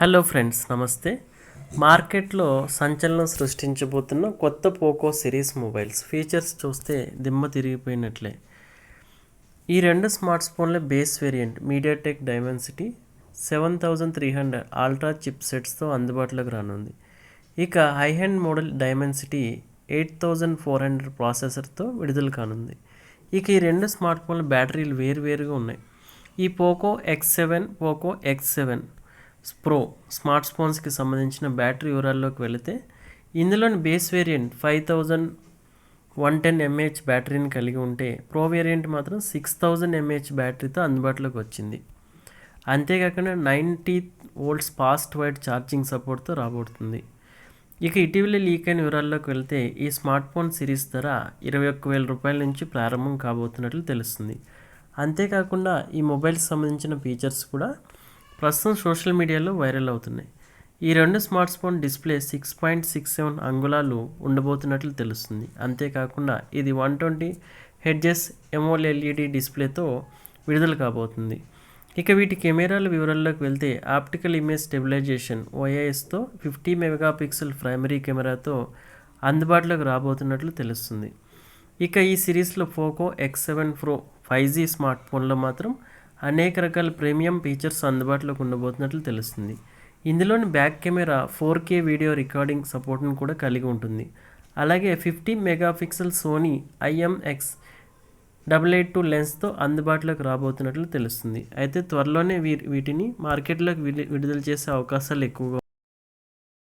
Hello friends నమస్తే. మార్కెట్లో సంచలనం సృష్టించబోతున్న కొత్త పోకో సిరీస్ మొబైల్స్ ఫీచర్స్ చూస్తే దిమ్మ తిరిగిపోయినట్లే. ఈ రెండు స్మార్ట్ ఫోన్ల base variant MediaTek Dimensity seven thousand three hundred ultra chip సెట్స్తో అందుబాటులోకి రానుంది. ఇక high end model Dimensity eight thousand four hundred ప్రాసెసర్తో విడుదల కానుంది. ఇక ఈ రెండు స్మార్ట్ ఫోన్ల బ్యాటరీలు వేరువేరుగా ఉన్నాయి. ఈ Poco X seven Poco X seven Pro smart ఫోన్స్కి సంబంధించిన బ్యాటరీ వివరాల్లోకి వెళితే ఇందులోని base variant five thousand one ten mAh బ్యాటరీని కలిగి ఉంటే ప్రో వేరియంట్ మాత్రం సిక్స్ థౌజండ్ ఎంఏహెచ్ బ్యాటరీతో అందుబాటులోకి వచ్చింది. అంతేకాకుండా ninety volts fast wired charging సపోర్ట్తో రాబోతుంది ఇక ఇటీవల లీక్ అయిన వివరాల్లోకి వెళ్తే ఈ స్మార్ట్ ఫోన్ సిరీస్ ధర ఇరవై ఒక్క వేల రూపాయల నుంచి ప్రారంభం కాబోతున్నట్లు తెలుస్తుంది. అంతేకాకుండా ఈ మొబైల్కి సంబంధించిన ఫీచర్స్ కూడా ప్రస్తుతం సోషల్ మీడియాలో వైరల్ అవుతున్నాయి. ఈ రెండు smart phone display six point six seven అంగుళాలు ఉండబోతున్నట్లు తెలుస్తుంది. అంతేకాకుండా ఇది వన్ ట్వంటీ హెడ్జెస్ ఎమోల్ డిస్ప్లేతో విడుదల కాబోతుంది. ఇక వీటి కెమెరాల వివరాల్లోకి వెళ్తే ఆప్టికల్ ఇమేజ్ స్టెబిలైజేషన్ ఓఐఎస్తో ఫిఫ్టీ మెగాపిక్సెల్ ప్రైమరీ కెమెరాతో అందుబాటులోకి రాబోతున్నట్లు తెలుస్తుంది. ఇక ఈ సిరీస్లో Poco X seven Pro five G smart ఫోన్లో మాత్రం అనేక రకాల ప్రీమియం ఫీచర్స్ అందుబాటులోకి ఉండబోతున్నట్లు తెలుస్తుంది. ఇందులోని back camera four K video recording సపోర్ట్ను కూడా కలిగి ఉంటుంది. అలాగే fifty megapixel Sony IMX double eight two లెన్స్తో అందుబాటులోకి రాబోతున్నట్లు తెలుస్తుంది. అయితే త్వరలోనే వీ వీటిని మార్కెట్లోకి విడుదల చేసే అవకాశాలు ఎక్కువగా